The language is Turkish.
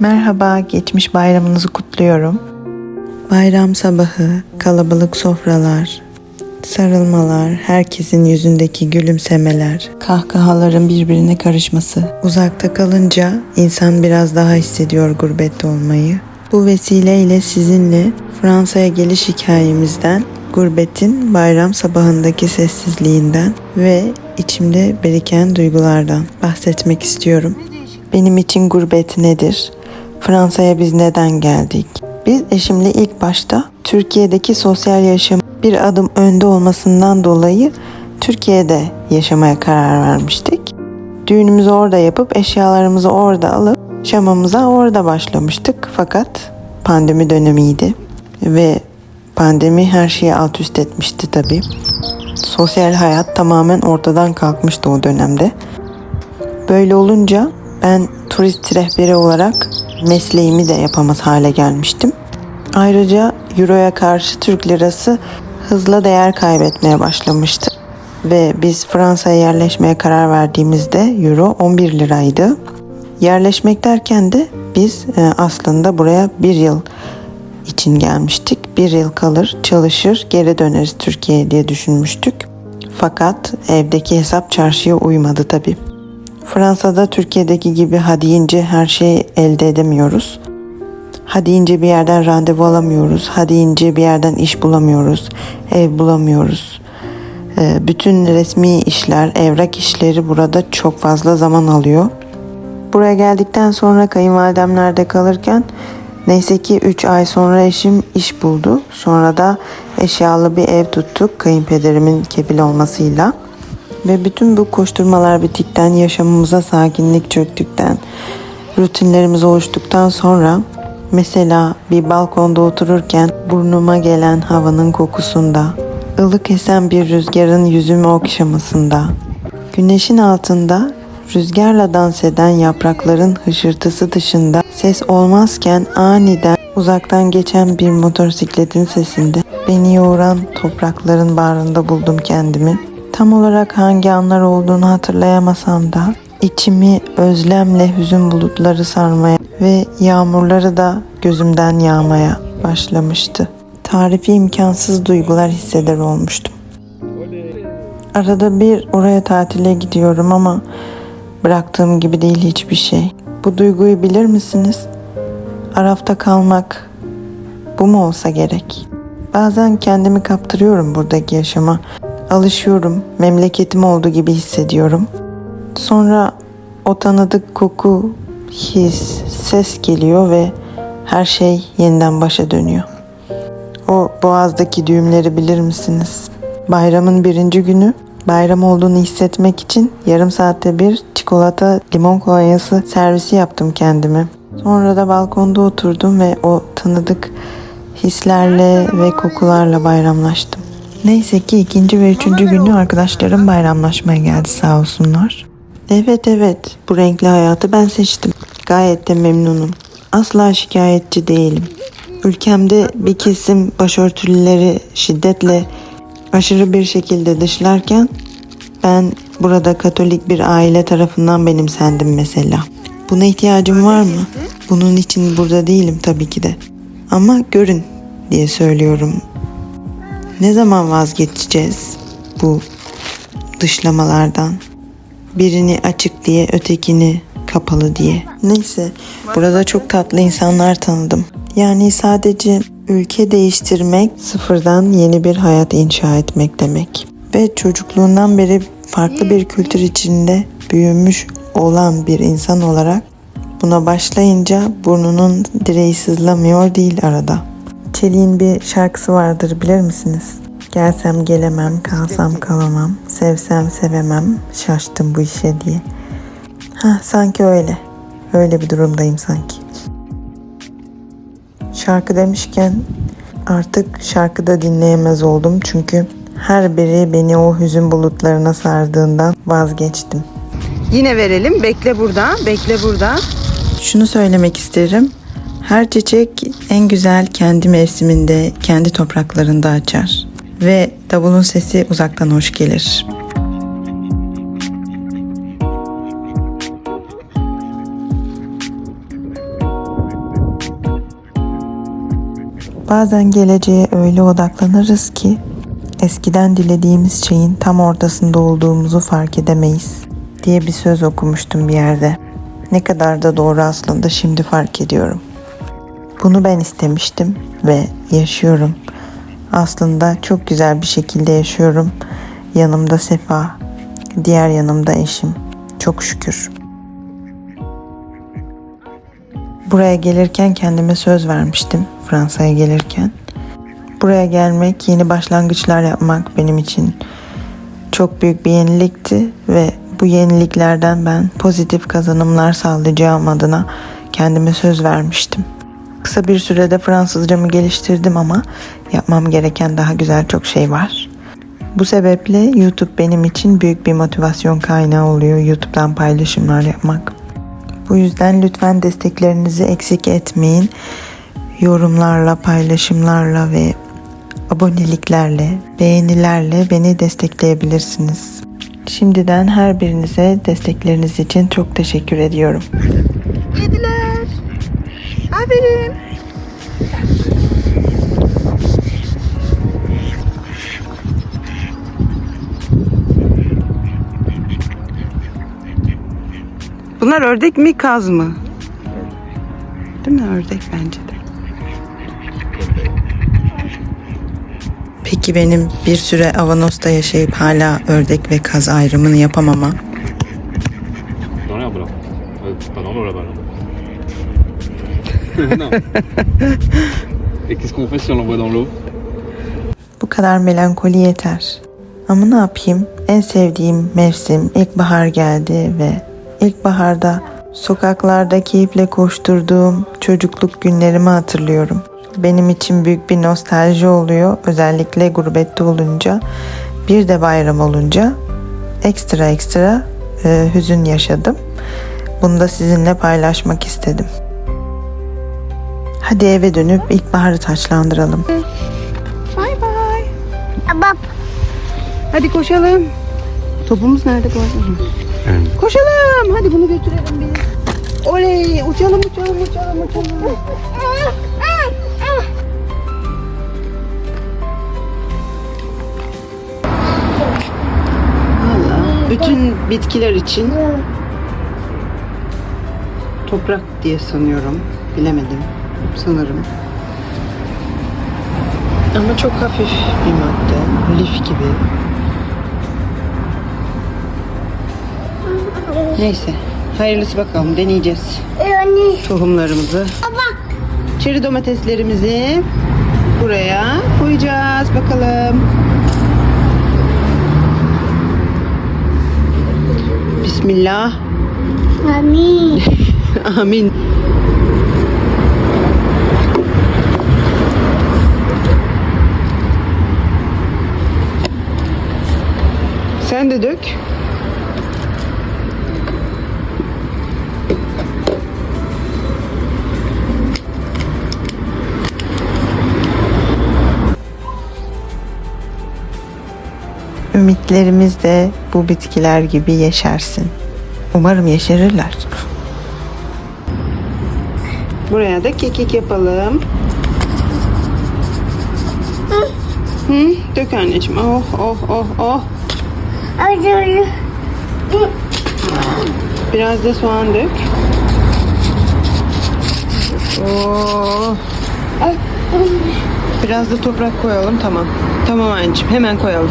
Merhaba, geçmiş bayramınızı kutluyorum. Bayram sabahı, kalabalık sofralar, sarılmalar, herkesin yüzündeki gülümsemeler, kahkahaların birbirine karışması. Uzakta kalınca insan biraz daha hissediyor gurbette olmayı. Bu vesileyle sizinle Fransa'ya geliş hikayemizden, gurbetin bayram sabahındaki sessizliğinden ve içimde biriken duygulardan bahsetmek istiyorum. Benim için gurbet nedir? Fransa'ya biz neden geldik? Biz eşimle ilk başta Türkiye'deki sosyal yaşam bir adım önde olmasından dolayı Türkiye'de yaşamaya karar vermiştik. Düğünümüzü orada yapıp eşyalarımızı orada alıp şamamıza orada başlamıştık. Fakat pandemi dönemiydi ve pandemi her şeyi alt üst etmişti tabii. Sosyal hayat tamamen ortadan kalkmıştı o dönemde. Böyle olunca ben turist rehberi olarak mesleğimi de yapamaz hale gelmiştim. Ayrıca Euro'ya karşı Türk lirası hızla değer kaybetmeye başlamıştı. Ve biz Fransa'ya yerleşmeye karar verdiğimizde Euro 11 liraydı. Yerleşmek derken de biz e, aslında buraya bir yıl için gelmiştik. Bir yıl kalır, çalışır, geri döneriz Türkiye'ye diye düşünmüştük. Fakat evdeki hesap çarşıya uymadı tabii. Fransa'da Türkiye'deki gibi ha deyince her şeyi elde edemiyoruz. Ha deyince bir yerden randevu alamıyoruz. Ha deyince bir yerden iş bulamıyoruz. Ev bulamıyoruz. Ee, bütün resmi işler, evrak işleri burada çok fazla zaman alıyor. Buraya geldikten sonra kayınvalidemlerde kalırken neyse ki 3 ay sonra eşim iş buldu. Sonra da eşyalı bir ev tuttuk kayınpederimin kefil olmasıyla. Ve bütün bu koşturmalar bittikten, yaşamımıza sakinlik çöktükten, rutinlerimiz oluştuktan sonra mesela bir balkonda otururken burnuma gelen havanın kokusunda, ılık esen bir rüzgarın yüzümü okşamasında, güneşin altında rüzgarla dans eden yaprakların hışırtısı dışında ses olmazken aniden uzaktan geçen bir motosikletin sesinde beni yoğuran toprakların bağrında buldum kendimi. Tam olarak hangi anlar olduğunu hatırlayamasam da içimi özlemle hüzün bulutları sarmaya ve yağmurları da gözümden yağmaya başlamıştı. Tarifi imkansız duygular hisseder olmuştum. Arada bir oraya tatile gidiyorum ama bıraktığım gibi değil hiçbir şey. Bu duyguyu bilir misiniz? Arafta kalmak bu mu olsa gerek? Bazen kendimi kaptırıyorum buradaki yaşama. Alışıyorum, memleketim olduğu gibi hissediyorum. Sonra o tanıdık koku, his, ses geliyor ve her şey yeniden başa dönüyor. O boğazdaki düğümleri bilir misiniz? Bayramın birinci günü bayram olduğunu hissetmek için yarım saatte bir çikolata limon kolonyası servisi yaptım kendime. Sonra da balkonda oturdum ve o tanıdık hislerle ve kokularla bayramlaştım. Neyse ki ikinci ve üçüncü günü arkadaşlarım bayramlaşmaya geldi sağ olsunlar. Evet evet bu renkli hayatı ben seçtim. Gayet de memnunum. Asla şikayetçi değilim. Ülkemde bir kesim başörtülüleri şiddetle aşırı bir şekilde dışlarken ben burada Katolik bir aile tarafından benimsendim mesela. Buna ihtiyacım var mı? Bunun için burada değilim tabii ki de. Ama görün diye söylüyorum. Ne zaman vazgeçeceğiz bu dışlamalardan? Birini açık diye ötekini kapalı diye. Neyse burada çok tatlı insanlar tanıdım. Yani sadece ülke değiştirmek, sıfırdan yeni bir hayat inşa etmek demek. Ve çocukluğundan beri farklı bir kültür içinde büyümüş olan bir insan olarak buna başlayınca burnunun direği sızlamıyor değil arada. Çelik'in bir şarkısı vardır bilir misiniz? Gelsem gelemem, kalsam kalamam, sevsem sevemem, şaştım bu işe diye. Ha sanki öyle. Öyle bir durumdayım sanki. Şarkı demişken artık şarkıda dinleyemez oldum çünkü her biri beni o hüzün bulutlarına sardığından vazgeçtim. Yine verelim. Bekle burada. Bekle burada. Şunu söylemek isterim. Her çiçek en güzel kendi mevsiminde, kendi topraklarında açar. Ve davulun sesi uzaktan hoş gelir. Bazen geleceğe öyle odaklanırız ki eskiden dilediğimiz şeyin tam ortasında olduğumuzu fark edemeyiz diye bir söz okumuştum bir yerde. Ne kadar da doğru aslında şimdi fark ediyorum. Bunu ben istemiştim ve yaşıyorum. Aslında çok güzel bir şekilde yaşıyorum. Yanımda Sefa, diğer yanımda eşim. Çok şükür. Buraya gelirken kendime söz vermiştim Fransa'ya gelirken. Buraya gelmek, yeni başlangıçlar yapmak benim için çok büyük bir yenilikti ve bu yeniliklerden ben pozitif kazanımlar sağlayacağım adına kendime söz vermiştim. Kısa bir sürede Fransızcamı geliştirdim ama yapmam gereken daha güzel çok şey var. Bu sebeple YouTube benim için büyük bir motivasyon kaynağı oluyor YouTube'dan paylaşımlar yapmak. Bu yüzden lütfen desteklerinizi eksik etmeyin. Yorumlarla, paylaşımlarla ve aboneliklerle, beğenilerle beni destekleyebilirsiniz. Şimdiden her birinize destekleriniz için çok teşekkür ediyorum. Yediler. Aferin. Bunlar ördek mi kaz mı? Değil mi ördek bence de. Peki benim bir süre Avanos'ta yaşayıp hala ördek ve kaz ayrımını yapamama Et qu'est-ce qu'on fait si on l'envoie dans l'eau Bu kadar melankoli yeter. Ama ne yapayım? En sevdiğim mevsim ilkbahar geldi ve ilkbaharda sokaklarda keyifle koşturduğum çocukluk günlerimi hatırlıyorum. Benim için büyük bir nostalji oluyor. Özellikle gurbette olunca, bir de bayram olunca ekstra ekstra e, hüzün yaşadım. Bunu da sizinle paylaşmak istedim. Hadi eve dönüp ilkbaharı taçlandıralım. Bay bay. Bak Hadi koşalım. Topumuz nerede koşalım? Koşalım. Hadi bunu götürelim biz. Oley. Uçalım uçalım uçalım uçalım. Bütün bitkiler için toprak diye sanıyorum. Bilemedim. Sanırım. Ama çok hafif bir madde. Lif gibi. Neyse. Hayırlısı bakalım. Deneyeceğiz yani tohumlarımızı. bak Çeri domateslerimizi buraya koyacağız. Bakalım. Bismillah. mami Amin. Ümitlerimiz de bu bitkiler gibi yeşersin. Umarım yeşerirler. Buraya da kekik yapalım. Hı, dök anneciğim. Oh oh oh oh. Biraz da soğan dök. Oo. Biraz da toprak koyalım tamam. Tamam anneciğim hemen koyalım.